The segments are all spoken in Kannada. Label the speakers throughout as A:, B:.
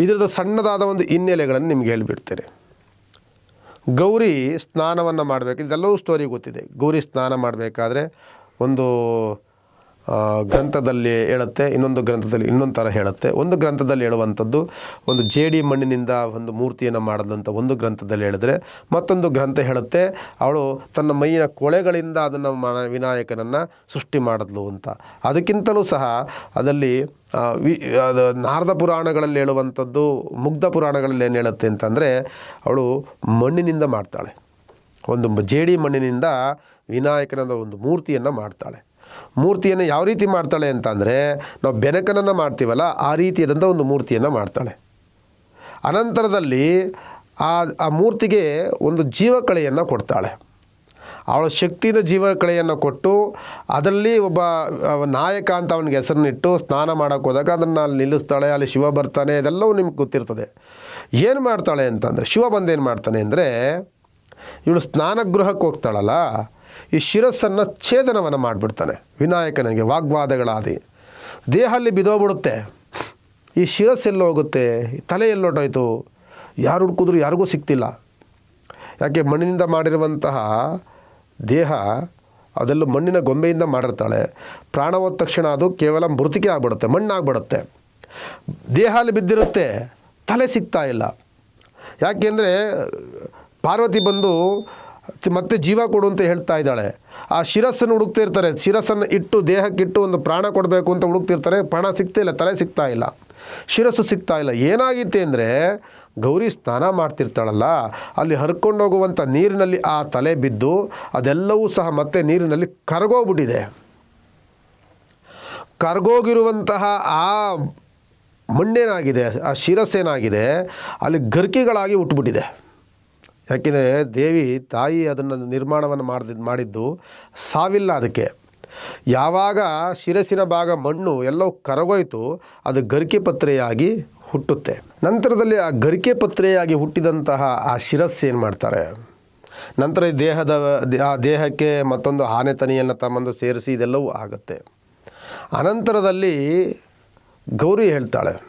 A: ಇದರದ್ದು ಸಣ್ಣದಾದ ಒಂದು ಹಿನ್ನೆಲೆಗಳನ್ನು ನಿಮ್ಗೆ ಹೇಳಿಬಿಡ್ತೇನೆ. ಗೌರಿ ಸ್ನಾನವನ್ನು ಮಾಡಬೇಕು. ಇದೆಲ್ಲವೂ ಸ್ಟೋರಿ ಗೊತ್ತಿದೆ. ಗೌರಿ ಸ್ನಾನ ಮಾಡಬೇಕಾದ್ರೆ ಒಂದು ಗ್ರಂಥದಲ್ಲಿ ಹೇಳುತ್ತೆ, ಇನ್ನೊಂದು ಗ್ರಂಥದಲ್ಲಿ ಇನ್ನೊಂದು ಥರ ಹೇಳುತ್ತೆ. ಒಂದು ಗ್ರಂಥದಲ್ಲಿ ಹೇಳುವಂಥದ್ದು, ಒಂದು ಜೇಡಿ ಮಣ್ಣಿನಿಂದ ಒಂದು ಮೂರ್ತಿಯನ್ನು ಮಾಡಿದಂಥ ಒಂದು ಗ್ರಂಥದಲ್ಲಿ ಹೇಳಿದ್ರೆ, ಮತ್ತೊಂದು ಗ್ರಂಥ ಹೇಳುತ್ತೆ, ಅವಳು ತನ್ನ ಮೈಯಿನ ಕೊಳೆಗಳಿಂದ ಅದನ್ನು ಮ, ವಿನಾಯಕನನ್ನು ಸೃಷ್ಟಿ ಮಾಡಿದ್ಲು ಅಂತ. ಅದಕ್ಕಿಂತಲೂ ಸಹ ಅದರಲ್ಲಿ ವಿ, ಅದು ನಾರದ ಪುರಾಣಗಳಲ್ಲಿ ಹೇಳುವಂಥದ್ದು, ಮುಗ್ಧ ಪುರಾಣಗಳಲ್ಲಿ ಏನು ಹೇಳುತ್ತೆ ಅಂತಂದರೆ, ಅವಳು ಮಣ್ಣಿನಿಂದ ಮಾಡ್ತಾಳೆ. ಒಂದು ಜೇಡಿ ಮಣ್ಣಿನಿಂದ ವಿನಾಯಕನ ಒಂದು ಮೂರ್ತಿಯನ್ನು ಮಾಡ್ತಾಳೆ. ಮೂರ್ತಿಯನ್ನು ಯಾವ ರೀತಿ ಮಾಡ್ತಾಳೆ ಅಂತಂದರೆ, ನಾವು ಬೆನಕನನ್ನು ಮಾಡ್ತೀವಲ್ಲ, ಆ ರೀತಿಯಾದಂಥ ಒಂದು ಮೂರ್ತಿಯನ್ನು ಮಾಡ್ತಾಳೆ. ಅನಂತರದಲ್ಲಿ ಆ ಆ ಮೂರ್ತಿಗೆ ಒಂದು ಜೀವಕಳೆಯನ್ನು ಕೊಡ್ತಾಳೆ. ಅವಳ ಶಕ್ತಿಯಿಂದ ಜೀವಕಳೆಯನ್ನು ಕೊಟ್ಟು, ಅದರಲ್ಲಿ ಒಬ್ಬ ನಾಯಕ ಅಂತ ಅವನಿಗೆ ಹೆಸರನ್ನಿಟ್ಟು ಸ್ನಾನ ಮಾಡೋಕ್ಕೆ ಹೋದಾಗ ಅದನ್ನು ಅಲ್ಲಿ ನಿಲ್ಲಿಸ್ತಾಳೆ, ಅಲ್ಲಿ ಶಿವ ಬರ್ತಾನೆ, ಇದೆಲ್ಲವೂ ನಿಮ್ಗೆ ಗೊತ್ತಿರ್ತದೆ. ಏನು ಮಾಡ್ತಾಳೆ ಅಂತಂದರೆ, ಶಿವ ಬಂದೇನು ಮಾಡ್ತಾನೆ ಅಂದರೆ, ಇವಳು ಸ್ನಾನಗೃಹಕ್ಕೆ ಹೋಗ್ತಾಳಲ್ಲ ಈ ಶಿರಸ್ಸನ್ನು ಛೇದನವನ್ನು ಮಾಡಿಬಿಡ್ತಾನೆ. ವಿನಾಯಕನಿಗೆ ವಾಗ್ವಾದಗಳಾದಿ. ದೇಹಲ್ಲಿ ಬಿದೋಗ್ಬಿಡುತ್ತೆ. ಈ ಶಿರಸ್ಸು ಎಲ್ಲೋಗುತ್ತೆ, ಈ ತಲೆ ಎಲ್ಲೊಟ್ಟೋಯ್ತು. ಯಾರು ಹುಡ್ಕಿದ್ರು ಯಾರಿಗೂ ಸಿಗ್ತಿಲ್ಲ ಯಾಕೆ ಮಣ್ಣಿನಿಂದ ಮಾಡಿರುವಂತಹ ದೇಹ ಅದೆಲ್ಲೂ ಮಣ್ಣಿನ ಗೊಂಬೆಯಿಂದ ಮಾಡಿರ್ತಾಳೆ. ಪ್ರಾಣ ಹೋದ ತಕ್ಷಣ ಅದು ಕೇವಲ ಮೃತಿಕೆ ಆಗ್ಬಿಡುತ್ತೆ, ಮಣ್ಣಾಗ್ಬಿಡುತ್ತೆ. ದೇಹ ಅಲ್ಲಿ ಬಿದ್ದಿರುತ್ತೆ, ತಲೆ ಸಿಗ್ತಾ ಇಲ್ಲ. ಯಾಕೆಂದರೆ ಪಾರ್ವತಿ ಬಂದು ಮತ್ತೆ ಜೀವ ಕೊಡು ಅಂತ ಹೇಳ್ತಾ ಇದ್ದಾಳೆ. ಆ ಶಿರಸ್ಸನ್ನು ಹುಡುಕ್ತಾ ಇರ್ತಾರೆ ಶಿರಸ್ಸನ್ನು ಇಟ್ಟು, ದೇಹಕ್ಕಿಟ್ಟು ಒಂದು ಪ್ರಾಣ ಕೊಡಬೇಕು ಅಂತ ಹುಡುಕ್ತಿರ್ತಾರೆ. ಪ್ರಾಣ ಸಿಗ್ತಾ ಇಲ್ಲ, ತಲೆ ಸಿಗ್ತಾ ಇಲ್ಲ. ಶಿರಸ್ಸು ಸಿಗ್ತಾ ಇಲ್ಲ. ಏನಾಗಿತ್ತು ಅಂದರೆ, ಗೌರಿ ಸ್ನಾನ ಮಾಡ್ತಿರ್ತಾಳಲ್ಲ, ಅಲ್ಲಿ ಹರ್ಕೊಂಡೋಗುವಂಥ ನೀರಿನಲ್ಲಿ ಆ ತಲೆ ಬಿದ್ದು, ಅದೆಲ್ಲವೂ ಸಹ ಮತ್ತೆ ನೀರಿನಲ್ಲಿ ಕರಗೋಗ್ಬಿಟ್ಟಿದೆ. ಕರಗೋಗಿರುವಂತಹ ಆ ಮಣ್ಣೇನಾಗಿದೆ, ಆ ಶಿರಸ್ಸೇನಾಗಿದೆ, ಅಲ್ಲಿ ಗರ್ಕಿಗಳಾಗಿ ಹುಟ್ಟುಬಿಟ್ಟಿದೆ ಯಾಕೆಂದರೆ ದೇವಿ ತಾಯಿ ಅದನ್ನು ನಿರ್ಮಾಣವನ್ನು ಮಾಡಿದ, ಮಾಡಿದ್ದು ಸಾವಿಲ್ಲ ಅದಕ್ಕೆ. ಯಾವಾಗ ಶಿರಸಿನ ಭಾಗ ಮಣ್ಣು ಎಲ್ಲವೂ ಕರಗೋಯ್ತು ಅದು ಗರಿಕೆ ಪತ್ರೆಯಾಗಿ ಹುಟ್ಟುತ್ತೆ. ನಂತರದಲ್ಲಿ ಆ ಗರಿಕೆ ಪತ್ರೆಯಾಗಿ ಹುಟ್ಟಿದಂತಹ ಆ ಶಿರಸ್ಸು ಏನು ಮಾಡ್ತಾರೆ? ನಂತರ ದೇಹದ, ಆ ದೇಹಕ್ಕೆ ಮತ್ತೊಂದು ಆನೆತನಿಯನ್ನು ತಮ್ಮಂದು ಸೇರಿಸಿ ಇದೆಲ್ಲವೂ ಆಗುತ್ತೆ. ಅನಂತರದಲ್ಲಿ ಗೌರಿ ಹೇಳ್ತಾಳೆ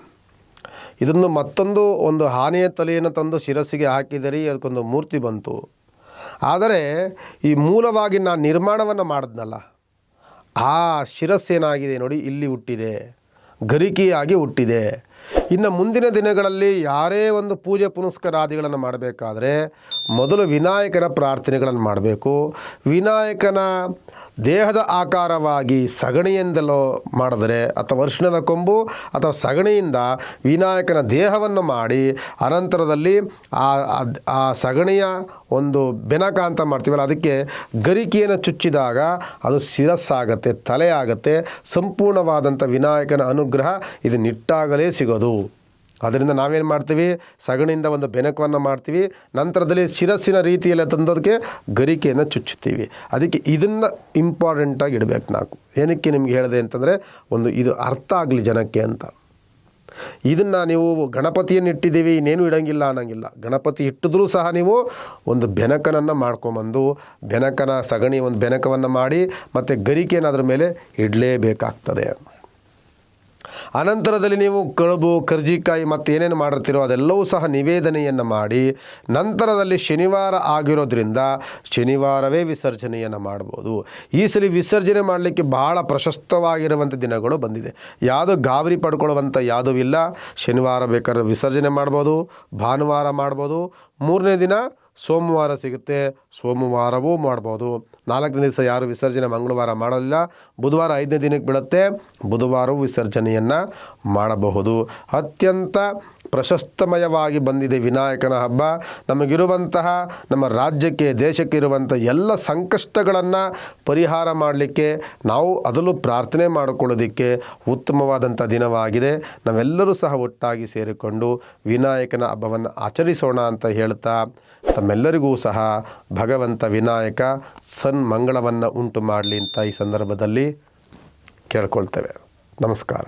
A: ಇದನ್ನು ಮತ್ತೊಂದು ಒಂದು ಆನೆಯ ತಲೆಯನ್ನು ತಂದು ಶಿರಸ್ಸಿಗೆ ಹಾಕಿದರೆ ಅದಕ್ಕೊಂದು ಮೂರ್ತಿ ಬಂತು. ಆದರೆ ಈ ಮೂಲವಾಗಿ ನಾನು ನಿರ್ಮಾಣವನ್ನು ಮಾಡಿದ್ನಲ್ಲ, ಆ ಶಿರಸ್ಸೇನಾಗಿದೆ ನೋಡಿ, ಇಲ್ಲಿ ಹುಟ್ಟಿದೆ, ಗರಿಕೆಯಾಗಿ ಹುಟ್ಟಿದೆ. ಇನ್ನು ಮುಂದಿನ ದಿನಗಳಲ್ಲಿ ಯಾರೇ ಒಂದು ಪೂಜೆ ಪುನಸ್ಕಾರಾದಿಗಳನ್ನು ಮಾಡಬೇಕಾದ್ರೆ ಮೊದಲು ವಿನಾಯಕನ ಪ್ರಾರ್ಥನೆಗಳನ್ನು ಮಾಡಬೇಕು. ವಿನಾಯಕನ ದೇಹದ ಆಕಾರವಾಗಿ ಸಗಣಿಯಿಂದಲೋ ಮಾಡಿದರೆ ಅಥವಾ ಅರಿಶಿಣದ ಕೊಂಬು ಅಥವಾ ಸಗಣಿಯಿಂದ ವಿನಾಯಕನ ದೇಹವನ್ನು ಮಾಡಿ ಅನಂತರದಲ್ಲಿ ಆ ಆ- ಆ ಸಗಣಿಯ ಒಂದು ಬೆನಕ ಅಂತ ಮಾಡ್ತೀವಲ್ಲ, ಅದಕ್ಕೆ ಗರಿಕೆಯನ್ನು ಚುಚ್ಚಿದಾಗ ಅದು ಶಿರಸ್ಸಾಗತ್ತೆ ತಲೆ ಆಗುತ್ತೆ ಸಂಪೂರ್ಣವಾದಂಥ ವಿನಾಯಕನ ಅನುಗ್ರಹ ಇದು ನಿಟ್ಟಾಗಲೇ ಸಿಗೋದು. ಅದರಿಂದ ನಾವೇನು ಮಾಡ್ತೀವಿ? ಸಗಣಿಯಿಂದ ಒಂದು ಬೆನಕವನ್ನು ಮಾಡ್ತೀವಿ. ನಂತರದಲ್ಲಿ ಶಿರಸ್ಸಿನ ರೀತಿಯಲ್ಲಿ ತಂದೋದಕ್ಕೆ ಗರಿಕೆಯನ್ನು ಚುಚ್ಚುತ್ತೀವಿ. ಅದಕ್ಕೆ ಇದನ್ನು ಇಂಪಾರ್ಟೆಂಟಾಗಿ ಇಡಬೇಕು ನಾವು. ಏನಕ್ಕೆ ನಿಮ್ಗೆ ಹೇಳಿದೆ ಅಂತಂದರೆ, ಒಂದು ಇದು ಅರ್ಥ ಆಗಲಿ ಜನಕ್ಕೆ ಅಂತ. ಇದನ್ನು ನೀವು ಗಣಪತಿಯನ್ನು ಇಟ್ಟಿದ್ದೀವಿ, ಇನ್ನೇನು ಇಡಂಗಿಲ್ಲ ಅನ್ನೋಂಗಿಲ್ಲ. ಗಣಪತಿ ಇಟ್ಟಿದ್ರೂ ಸಹ ನೀವು ಒಂದು ಬೆನಕನನ್ನು ಮಾಡ್ಕೊಂಬಂದು, ಬೆನಕನ ಸಗಣಿ ಒಂದು ಬೆನಕವನ್ನು ಮಾಡಿ, ಮತ್ತು ಗರಿಕೆಯನ್ನು ಅದ್ರ ಮೇಲೆ ಇಡಲೇಬೇಕಾಗ್ತದೆ. ಅನಂತರದಲ್ಲಿ ನೀವು ಕಡುಬು, ಕರ್ಜಿಕಾಯಿ ಮತ್ತು ಏನೇನು ಮಾಡಿರ್ತೀರೋ ಅದೆಲ್ಲವೂ ಸಹ ನಿವೇದನೆಯನ್ನು ಮಾಡಿ ನಂತರದಲ್ಲಿ ಶನಿವಾರ ಆಗಿರೋದ್ರಿಂದ ಶನಿವಾರವೇ ವಿಸರ್ಜನೆಯನ್ನು ಮಾಡ್ಬೋದು. ಈ ಸಲ ವಿಸರ್ಜನೆ ಮಾಡಲಿಕ್ಕೆ ಭಾಳ ಪ್ರಶಸ್ತವಾಗಿರುವಂಥ ದಿನಗಳು ಬಂದಿದೆ. ಯಾವುದು ಗಾಬರಿ ಪಡ್ಕೊಳ್ಳುವಂಥ ಯಾವುದೂ ಇಲ್ಲ. ಶನಿವಾರ ಬೇಕಾದ್ರೆ ವಿಸರ್ಜನೆ ಮಾಡ್ಬೋದು, ಭಾನುವಾರ ಮಾಡ್ಬೋದು. ಮೂರನೇ ದಿನ ಸೋಮವಾರ ಸಿಗುತ್ತೆ. ಸೋಮವಾರವೂ ಮಾಡ್ಬೋದು. ನಾಲ್ಕನೇ ದಿವಸ ಯಾರು ವಿಸರ್ಜನೆ ಮಂಗಳವಾರ ಮಾಡೋದಿಲ್ಲ ಬುಧವಾರ ಐದನೇ ದಿನಕ್ಕೆ ಬೀಳುತ್ತೆ. ಬುಧವಾರವೂ ವಿಸರ್ಜನೆಯನ್ನು ಮಾಡಬಹುದು. ಅತ್ಯಂತ ಪ್ರಶಸ್ತಮಯವಾಗಿ ಬಂದಿದೆ ವಿನಾಯಕನ ಹಬ್ಬ. ನಮಗಿರುವಂತಹ, ನಮ್ಮ ರಾಜ್ಯಕ್ಕೆ, ದೇಶಕ್ಕೆ ಇರುವಂಥ ಎಲ್ಲ ಸಂಕಷ್ಟಗಳನ್ನು ಪರಿಹಾರ ಮಾಡಲಿಕ್ಕೆ, ನಾವು ಅದಲು ಪ್ರಾರ್ಥನೆ ಮಾಡಿಕೊಳ್ಳೋದಕ್ಕೆ ಉತ್ತಮವಾದಂಥ ದಿನವಾಗಿದೆ. ನಾವೆಲ್ಲರೂ ಸಹ ಒಟ್ಟಾಗಿ ಸೇರಿಕೊಂಡು ವಿನಾಯಕನ ಹಬ್ಬವನ್ನು ಆಚರಿಸೋಣ ಅಂತ ಹೇಳ್ತಾ ತಮ್ಮೆಲ್ಲರಿಗೂ ಸಹ ಭಗವಂತ ವಿನಾಯಕ ಸನ್ಮಂಗಳವನ್ನು ಉಂಟು ಮಾಡಲಿ ಅಂತ ಈ ಸಂದರ್ಭದಲ್ಲಿ ಕೇಳ್ಕೊಳ್ತೇವೆ. ನಮಸ್ಕಾರ.